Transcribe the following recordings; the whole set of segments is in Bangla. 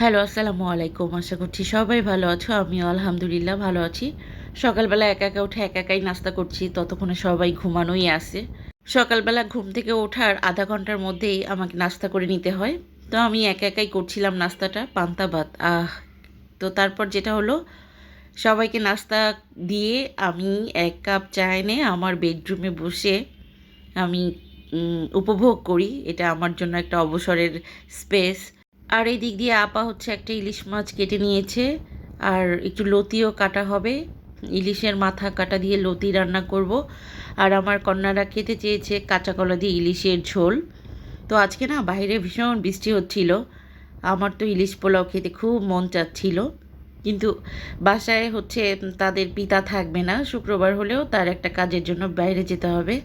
হ্যালো, আসসালামু আলাইকুম। আশা করছি সবাই ভালো আছো। আমি আলহামদুলিল্লাহ ভালো আছি। সকালবেলা একা একা উঠে একা একাই নাস্তা করছি। ততক্ষণে সবাই ঘুমানোই আছে। সকালবেলা ঘুম থেকে ওঠার আধা ঘণ্টার মধ্যেই আমাকে নাস্তা করে নিতে হয়। তো আমি একা একাই করছিলাম নাস্তাটা, পান্তা ভাত। আহ, তো তারপর যেটা হলো, সবাইকে নাস্তা দিয়ে আমি এক কাপ চা এনে আমার বেডরুমে বসে আমি উপভোগ করি। এটা আমার জন্য একটা অবসরের স্পেস। আর এই দিক দিয়ে আপা হচ্ছে একটা ইলিশ মাছ কেটে নিয়েছে, আর একটু লতিও কাটা হবে। ইলিশের মাথা কাটা দিয়ে লতি রান্না করব। আর আমার কন্যারা খেতে চেয়েছে কাঁচা কলা দিয়ে ইলিশের ঝোল। তো আজকে না বাইরে ভীষণ বৃষ্টি হচ্ছিল। আমার তো ইলিশ পোলাও খেতে খুব মন চাচ্ছিল। কিন্তু বাসায় হচ্ছে তাদের পিতা থাকবে না, শুক্রবার হলেও তার একটা কাজের জন্য বাইরে যেতে হবে।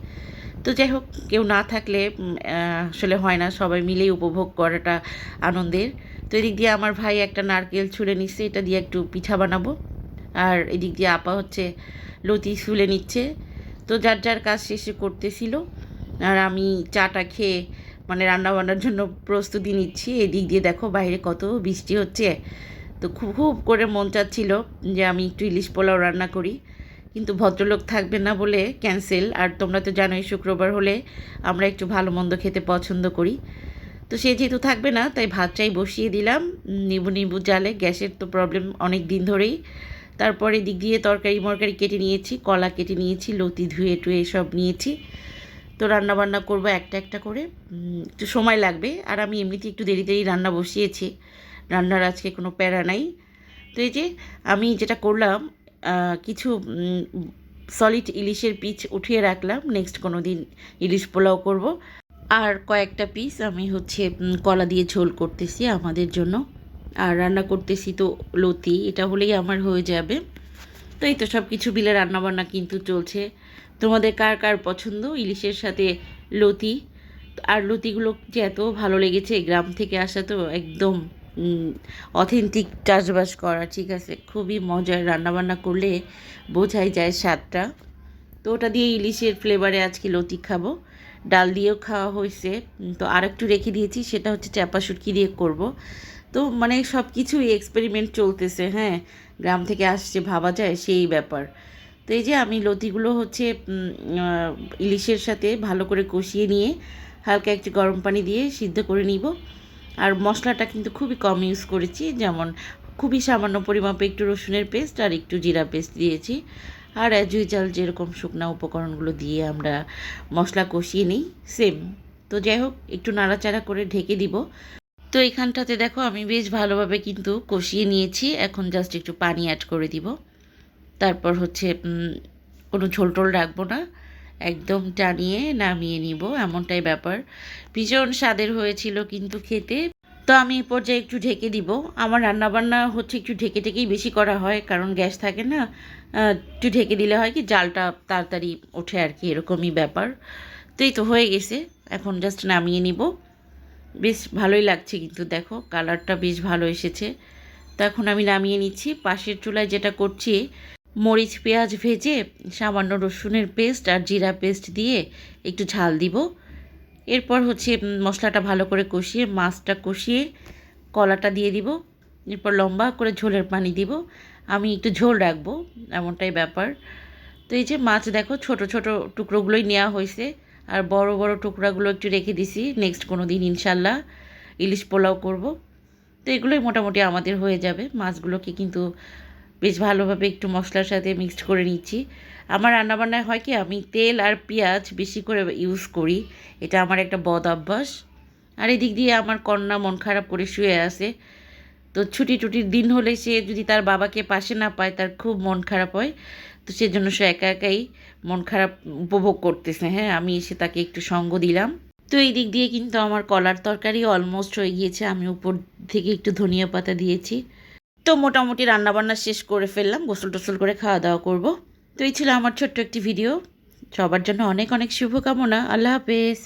তো যাই হোক, কেউ না থাকলে আসলে হয় না, সবাই মিলেই উপভোগ করাটা আনন্দের। তো এদিক দিয়ে আমার ভাই একটা নারকেল ছুলে নিচ্ছে, এটা দিয়ে একটু পিঠা বানাবো। আর এদিক দিয়ে আপা হচ্ছে লতি ছুলে নিচ্ছে। তো যার যার কাজ শেষে করতেছিল। আর আমি চাটা খেয়ে মানে রান্না বান্নার জন্য প্রস্তুতি নিচ্ছি। এদিক দিয়ে দেখো বাইরে কত বৃষ্টি হচ্ছে। তো খুব খুব করে মন চাচ্ছিল যে আমি একটু ইলিশ পোলাও রান্না করি। কিন্তু ভদ্রলোক থাকবে না বলে ক্যান্সেল আর তোমরা তো জানোই, শুক্রবার হলে আমরা একটু ভালো মন্দ খেতে পছন্দ করি। তো সে যেহেতু থাকবে না, তাই ভাতটাই বসিয়ে দিলাম। নিবু নিবু জালে, গ্যাসের তো প্রবলেম অনেক দিন ধরেই। তারপরে দিক দিয়ে তরকারি মরকারি কেটে নিয়েছি, কলা কেটে নিয়েছি, লতি ধুয়ে টুয়ে সব নিয়েছি। তো রান্না বান্না করব একটা একটা করে। একটু সময় লাগবে। আর আমি এমনিতে একটু দেরি দেরি রান্না বসিয়েছি। রান্নার আজকে কোনো প্যারা নাই। তো এই যে আমি যেটা করলাম কিছু সলিড ইলিশের পিচ উঠিয়ে রাখলাম। নেক্সট কোনো দিন ইলিশ পোলাও করব। আর কয়েকটা পিস আমি হচ্ছে কলা দিয়ে ঝোল করতেছি আমাদের জন্য। আর রান্না করতেছি তো লতি, এটা হলেই আমার হয়ে যাবে। তো এই তো সব কিছু মিলে রান্নাবান্না কিন্তু চলছে। তোমাদের কার কার পছন্দ ইলিশের সাথে লতি? আর লতিগুলো যে এত ভালো লেগেছে, গ্রাম থেকে আসা তো একদম অথেন্টিক চাষবাস করা, ঠিক আছে? খুবই মজার রান্নাবান্না করলে বোঝাই যায় স্বাদটা। তো ওটা দিয়ে ইলিশের ফ্লেভারে আজকে লতি খাব। ডাল দিয়েও খাওয়া হয়েছে। তো আর একটু রেখে দিয়েছি, সেটা হচ্ছে চাপা শুটকি দিয়ে করব। তো মানে সব কিছুই এক্সপেরিমেন্ট চলতেছে হ্যাঁ? গ্রাম থেকে আসছে, ভাবা যায়, সেই ব্যাপার। তো এই যে আমি লতিগুলো হচ্ছে ইলিশের সাথে ভালো করে কষিয়ে নিয়ে হালকা একটু গরম পানি দিয়ে সিদ্ধ করে নিব। আর মশলাটা কিন্তু খুবই কম ইউজ করেছি, যেমন খুবই সামান্য পরিমাপে একটু রসুনের পেস্ট আর একটু জিরা পেস্ট দিয়েছি। আর অ্যাজ ইউজাল যেরকম শুকনা উপকরণগুলো দিয়ে আমরা মশলা কষিয়ে নিই সেম তো যাই হোক, একটু নাড়াচাড়া করে ঢেকে দিব। তো এখানটাতে দেখো, আমি বেশ ভালোভাবে কিন্তু কষিয়ে নিয়েছি। এখন জাস্ট একটু পানি অ্যাড করে দিব। তারপর হচ্ছে কোনো ঝোল টোল রাখব না। একদম টানিয়ে নামিয়ে নিব, এমনটাই ব্যাপার। ভীষণ স্বাদের হয়েছিল কিন্তু খেতে। তো আমি এই পর্যায়ে একটু ঢেকে দিব। আমার রান্নাবান্না হচ্ছে একটু ঢেকে ঢেকেই বেশি করা হয়, কারণ গ্যাস থাকে না। একটু ঢেকে দিলে হয় কি, জালটা তাড়াতাড়ি ওঠে আর কি, এরকমই ব্যাপার। তো এই তো হয়ে গেছে। এখন জাস্ট নামিয়ে নিব। বেশ ভালোই লাগছে কিন্তু দেখো কালারটা বেশ ভালো এসেছে। তো এখন আমি নামিয়ে নিচ্ছি। পাশের চুলায় যেটা করছি মরিচ, পেঁয়াজ ভেজে সামান্য রসুনের পেস্ট আর জিরা পেস্ট দিয়ে একটু ঝাল দিব। এরপর হচ্ছে মশলাটা ভালো করে কষিয়ে, মাছটা কষিয়ে কলাটা দিয়ে দিব। এরপর লম্বা করে ঝোলের পানি দিব। আমি একটু ঝোল রাখব, এমনটাই ব্যাপার। তো এই যে মাছ দেখো, ছোট ছোট টুকরোগুলোই নেওয়া হয়েছে। আর বড় বড় টুকরাগুলো একটু রেখে দিছি নেক্সট কোনো দিন ইনশাল্লাহ ইলিশ পোলাও করব। তো এগুলোই মোটামুটি আমাদের হয়ে যাবে। মাছগুলোকে কিন্তু বেশ ভালোভাবে একটু মশলার সাথে মিক্সড করে নিচ্ছি। আমার রান্নাবান্নায় হয় কি, আমি তেল আর পেঁয়াজ বেশি করে ইউজ করি। এটা আমার একটা বদ অভ্যাস। আর এদিক দিয়ে আমার কন্যা মন খারাপ করে শুয়ে আছে। তো ছুটি টুটির দিন হলে সে যদি তার বাবাকে পাশে না পায়, তার খুব মন খারাপ হয়। তো সেজন্য সে একা একাই মন খারাপ উপভোগ করতেছে। হ্যাঁ আমি এসে তাকে একটু সঙ্গ দিলাম। তো এই দিক দিয়ে কিন্তু আমার কলার তরকারি অলমোস্ট হয়ে গিয়েছে। আমি উপর থেকে একটু ধনিয়া পাতা দিয়েছি। তো মোটামুটি রান্নাবান্না শেষ করে ফেললাম, গোসল টোসল করে খাওয়া দাওয়া করব। তো এই ছিল আমার ছোট্ট একটি ভিডিও। সবার জন্য অনেক অনেক শুভকামনা। আল্লাহ হাফেজ।